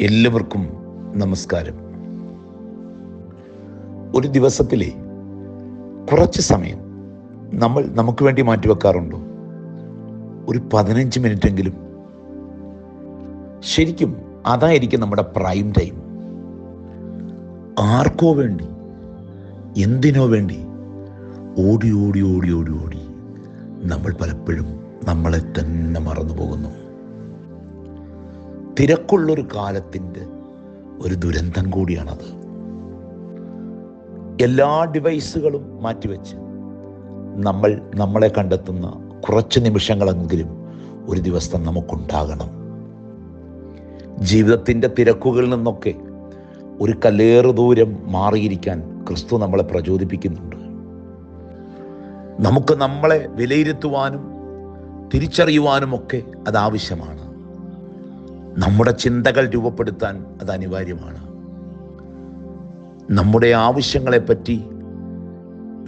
എല്ലാവർക്കും നമസ്കാരം. ഒരു ദിവസത്തിലെ കുറച്ച് സമയം നമ്മൾ നമുക്ക് വേണ്ടി മാറ്റിവെക്കാറുണ്ടോ ഒരു പതിനഞ്ച് മിനിറ്റെങ്കിലും. ശരിക്കും അതായിരിക്കും നമ്മുടെ പ്രൈം ടൈം ആർക്കോ വേണ്ടി എന്തിനോ വേണ്ടി ഓടി ഓടി ഓടി ഓടി ഓടി നമ്മൾ പലപ്പോഴും നമ്മളെ തന്നെ മറന്നു പോകുന്നു തിരക്കുള്ളൊരു കാലത്തിന്റെ ഒരു ദുരന്തം കൂടിയാണത്. എല്ലാ ഡിവൈസുകളും മാറ്റിവെച്ച് നമ്മൾ നമ്മളെ കണ്ടെത്തുന്ന കുറച്ച് നിമിഷങ്ങളെങ്കിലും ഒരു ദിവസം നമുക്കുണ്ടാകണം. ജീവിതത്തിന്റെ തിരക്കുകളിൽ നിന്നൊക്കെ ഒരു കല്ലേറു ദൂരം മാറിയിരിക്കാൻ ക്രിസ്തു നമ്മളെ പ്രചോദിപ്പിക്കുന്നുണ്ട്. നമുക്ക് നമ്മളെ വിലയിരുത്തുവാനും തിരിച്ചറിയുവാനുമൊക്കെ അത് ആവശ്യമാണ്. നമ്മുടെ ചിന്തകൾ രൂപപ്പെടുത്താൻ അത് അനിവാര്യമാണ്. നമ്മുടെ ആവശ്യങ്ങളെപ്പറ്റി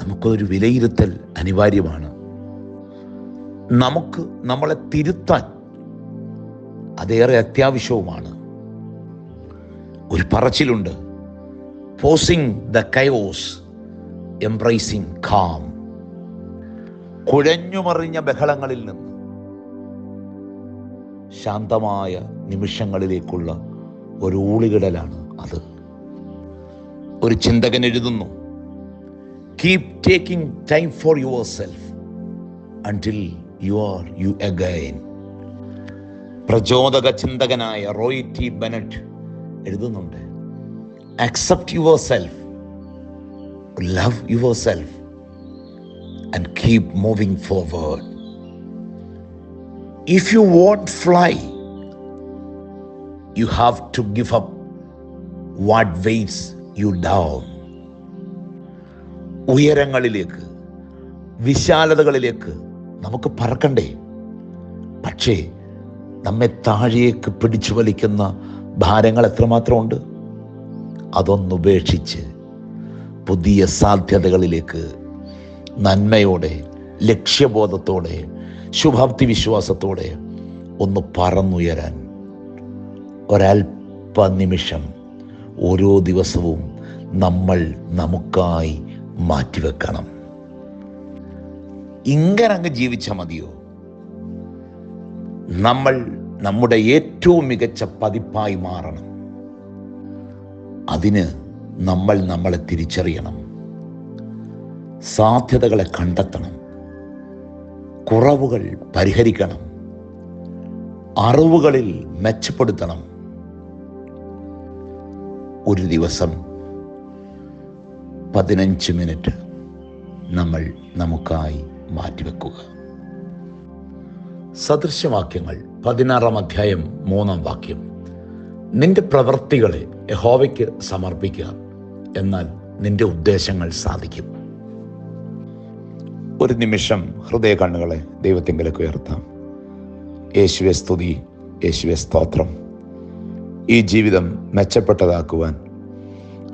നമുക്കൊരു വിലയിരുത്തൽ അനിവാര്യമാണ്. നമുക്ക് നമ്മളെ തിരുത്താൻ അതേറെ അത്യാവശ്യവുമാണ്. ഒരു പറച്ചിലുണ്ട്. Pausing the chaos embracing calm കുഴഞ്ഞുമറിഞ്ഞ ബഹളങ്ങളിൽ നിന്ന് ശാന്തമായ നിമിഷങ്ങളിലേക്കുള്ള ഒരു ഊളികിടലാണ് അത്. ഒരു ചിന്തകൻ എഴുതുന്നു keep taking time for yourself until you are you again പ്രചോദക ചിന്തകനായ റോയ് ടി ബെനറ്റ് എഴുതുന്നുണ്ട് accept yourself love yourself and keep moving forward If you won't fly, you have to give up what weighs you down. ഉയരങ്ങളിലേക്ക് വിശാലതകളിലേക്ക് നമുക്ക് പറക്കണ്ടേ പക്ഷേ നമ്മെ താഴേക്ക് പിടിച്ചു വലിക്കുന്ന ഭാരങ്ങൾ എത്രമാത്രമുണ്ട് അതൊന്നുപേക്ഷിച്ച് പുതിയ സാധ്യതകളിലേക്ക് നന്മയോടെ ലക്ഷ്യബോധത്തോടെ ശുഭാപ്തി വിശ്വാസത്തോടെ ഒന്ന് പറന്നുയരാൻ. ഒരൽപ്പ നിമിഷം ഓരോ ദിവസവും നമ്മൾ നമുക്കായി മാറ്റിവെക്കണം. ഇങ്ങനെ അങ്ങ് ജീവിച്ചാൽ മതിയോ? നമ്മൾ നമ്മുടെ ഏറ്റവും മികച്ച പതിപ്പായി മാറണം. അതിന് നമ്മൾ നമ്മളെ തിരിച്ചറിയണം. സാധ്യതകളെ കണ്ടെത്തണം. കുറവുകൾ പരിഹരിക്കണം. അറിവുകളിൽ മെച്ചപ്പെടുത്തണം. ഒരു ദിവസം പതിനഞ്ച് മിനിറ്റ് നമ്മൾ നമുക്കായി മാറ്റിവെക്കുക. സദൃശവാക്യങ്ങൾ പതിനാറാം അധ്യായം മൂന്നാം വാക്യം. നിന്റെ പ്രവൃത്തികളെ യഹോവയ്ക്ക് സമർപ്പിക്കുക. എന്നാൽ നിന്റെ ഉദ്ദേശങ്ങൾ സാധിക്കും. ഒരു നിമിഷം ഹൃദയ കണ്ണുകളെ ദൈവത്തിങ്കിലേക്ക് ഉയർത്താം. യേശുവെ സ്തുതി യേശുവെ സ്തോത്രം. ഈ ജീവിതം മെച്ചപ്പെട്ടതാക്കുവാൻ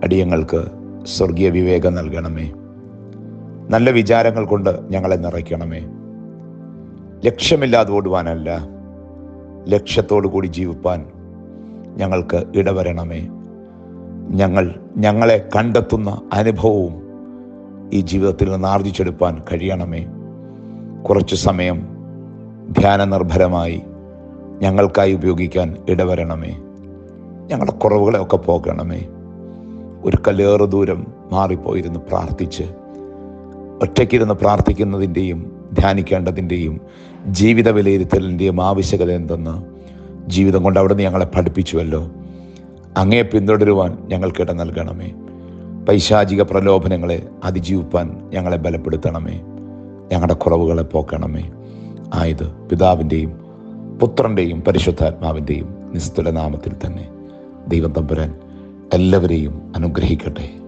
അടിയങ്ങൾക്ക് സ്വർഗീയ വിവേകം നൽകണമേ. നല്ല വിചാരങ്ങൾ കൊണ്ട് ഞങ്ങളെ നിറയ്ക്കണമേ. ലക്ഷ്യമില്ലാതെ ഓടുവാനല്ല ലക്ഷ്യത്തോടു കൂടി ജീവിപ്പാൻ ഞങ്ങൾക്ക് ഇടവരണമേ. ഞങ്ങൾ ഞങ്ങളെ കണ്ടെത്തുന്ന അനുഭവവും ഈ ജീവിതത്തിൽ നിന്ന് ആർജിച്ചെടുപ്പാൻ കഴിയണമേ. കുറച്ച് സമയം ധ്യാന നിർഭരമായി ഞങ്ങൾക്കായി ഉപയോഗിക്കാൻ ഇടവരണമേ. ഞങ്ങളുടെ കുറവുകളെയൊക്കെ പോകണമേ. ഒരു കല്ലേറെ ദൂരം മാറിപ്പോയിരുന്ന് പ്രാർത്ഥിച്ച് ഒറ്റയ്ക്കിരുന്ന് പ്രാർത്ഥിക്കുന്നതിന്റെയും ധ്യാനിക്കേണ്ടതിന്റെയും ജീവിത വിലയിരുത്തലിന്റെയും ആവശ്യകത എന്തെന്ന് ജീവിതം കൊണ്ട് അവിടുന്ന് ഞങ്ങളെ പഠിപ്പിച്ചുവല്ലോ. അങ്ങേ പിന്തുടരുവാൻ ഞങ്ങൾക്കിട നൽകണമേ. പൈശാചിക പ്രലോഭനങ്ങളെ അതിജീവിപ്പാൻ ഞങ്ങളെ ബലപ്പെടുത്തണമേ. ഞങ്ങളുടെ കുറവുകളെ പോക്കണമേ. ആയത് പിതാവിന്റെയും പുത്രന്റെയും പരിശുദ്ധാത്മാവിന്റെയും നിസ്തുല നാമത്തിൽ തന്നെ ദൈവം തമ്പുരാൻ എല്ലാവരെയും അനുഗ്രഹിക്കട്ടെ.